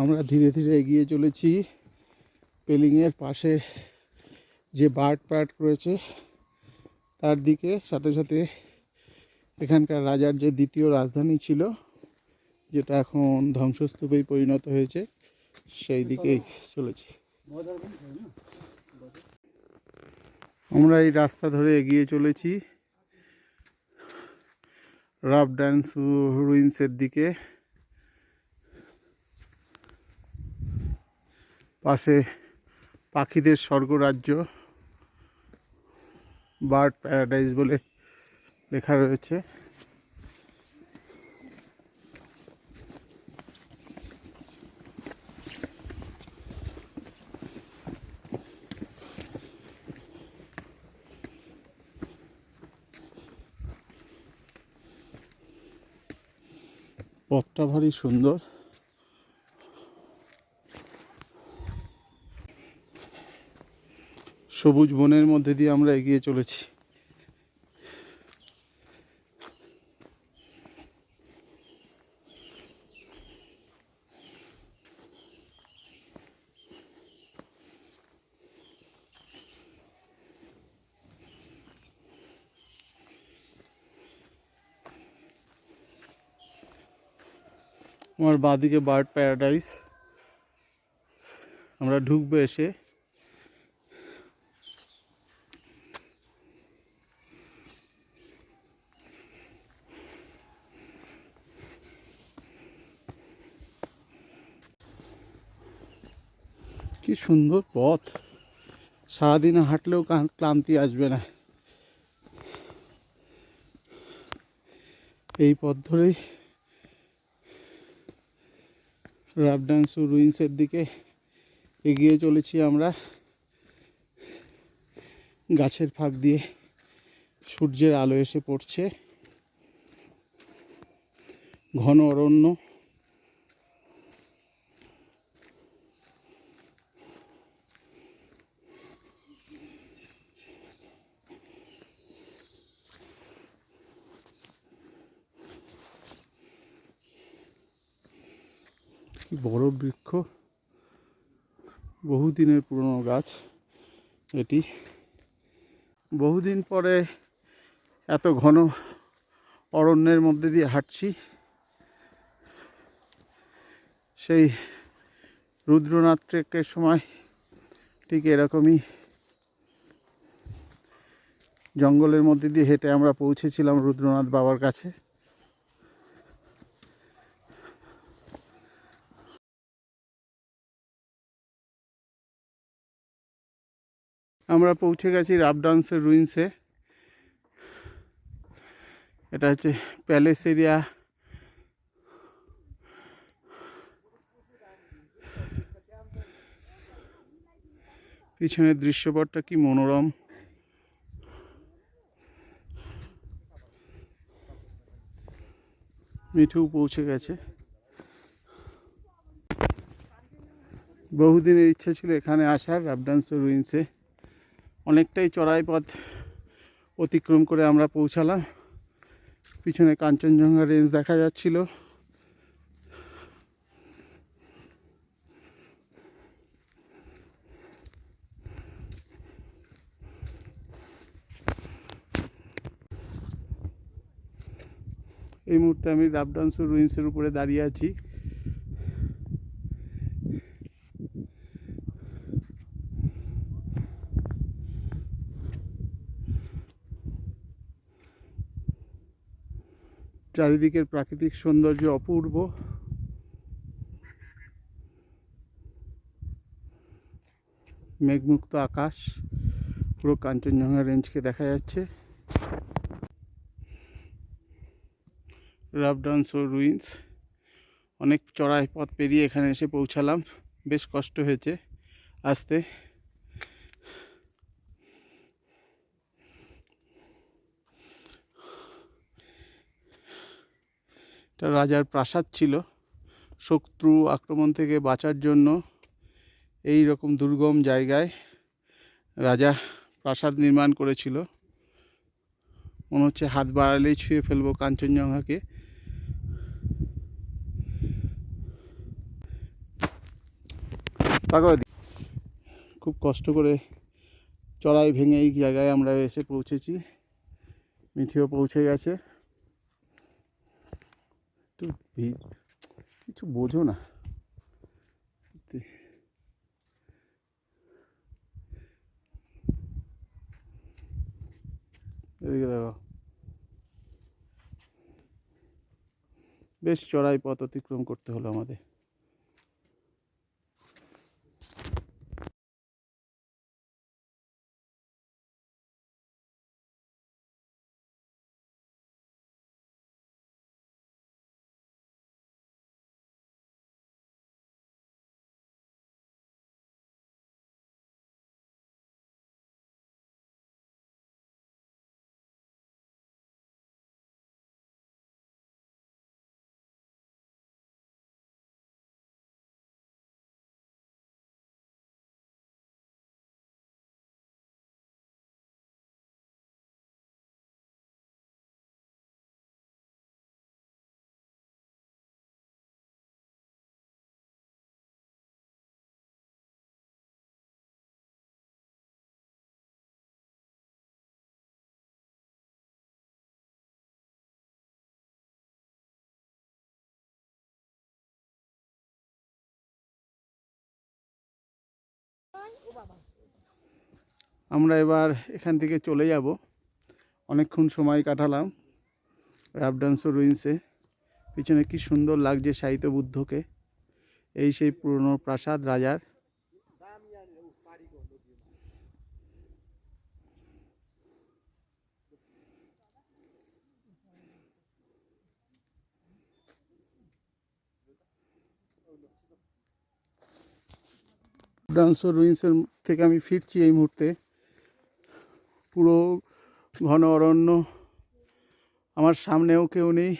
আমরা ধীরে ধীরে এগিয়ে চলেছি। পেলিংয়ের পাশে যে বার্ড পার্ট রয়েছে, তার দিকে। সাথে সাথে এখানকার রাজার যে দ্বিতীয় রাজধানী ছিল, যেটা এখন ধ্বংসস্তূপেই পরিণত হয়েছে, সেই দিকেই চলেছি। আমরা এই রাস্তা ধরে এগিয়ে চলেছি। রাফ ড্যান্স রুইন্সের দিকে। পাশে পাখিদের স্বর্গরাজ্য বার্ড প্যারাডাইজ বলে লেখা রয়েছে। পথটা ভারী সুন্দর। সবুজ বনের মধ্যে দিয়ে আমরা এগিয়ে চলেছি। আমার বাঁদিকে বার্ড প্যারাডাইস। আমরা ঢুকবো এসে। কি সুন্দর পথ। সারাদিনে হাঁটলেও ক্লান্তি আসবে না। এই পথ ধরেই রাবডান্স রুইন্সের দিকে এগিয়ে চলেছি আমরা। গাছের ফাঁক দিয়ে সূর্যের আলো এসে পড়ছে। ঘন অরণ্য। বড় বৃক্ষ? বহুদিনের পুরনো গাছ এটি। বহুদিন পরে এত ঘন অরণ্যের মধ্যে দিয়ে হাঁটছি। সেই রুদ্রনাথ ট্রেকের সময় ঠিক এরকমই জঙ্গলের মধ্যে দিয়ে হেঁটে আমরা পৌঁছেছিলাম রুদ্রনাথ বাবার কাছে। আমরা পৌঁছে গেছি রাবডান্সের রুইন্সে এটা হচ্ছে প্যালেস এরিয়া পিছনের দৃশ্যপটটা কি মনোরম। মিঠু পৌঁছে গেছে। বহুদিনের ইচ্ছা ছিল এখানে আসার রাবডান্স রুইন্সে অনেকটাই চড়াই পথ অতিক্রম করে আমরা পৌঁছালাম। পিছনে কাঞ্চনজঙ্ঘা রেঞ্জ দেখা যাচ্ছিল। এই মুহূর্তে আমি রাবডান্স রুইন্সের উপরে দাঁড়িয়ে আছি। চারিদিকের প্রাকৃতিক সৌন্দর্য অপূর্ব। মেঘমুক্ত আকাশ, পুরো কাঞ্চনজঙ্ঘা রেঞ্জকে দেখা যাচ্ছে। রাবডান্স ও রুইন্স অনেক চড়াই পথ পেরিয়ে এখানে এসে পৌঁছালাম। বেশ কষ্ট হয়েছে আসতে। এটা রাজার প্রাসাদ ছিল। শত্রু আক্রমণ থেকে বাঁচার জন্য এই রকম দুর্গম জায়গায় রাজা প্রাসাদ নির্মাণ করেছিল। মনে হচ্ছে হাত বাড়ালেই ছুঁয়ে ফেলব কাঞ্চনজঙ্ঘাকে। তারপরে খুব কষ্ট করে চড়াই ভেঙে এই জায়গায় আমরা এসে পৌঁছেছি। মিঠিও পৌঁছে গেছে। ভিড় কিছু বোঝো না। এদিকে দেখো। বেশ চড়াই পথ অতিক্রম করতে হলো আমাদের। আমরা এবার এখান থেকে চলে যাব। অনেকক্ষণ সময় কাটালাম রাবডান্স রুইন্সে। পিছনে কি সুন্দর লাগছে সাহিত্য বুদ্ধকে। এই সেই পুরনো প্রাসাদ রাজার। ডান্স রুইন্সের থেকে আমি ফিরছি এই মুহূর্তে। পুরো ঘন অরণ্য আমার সামনেও কেউ নেই।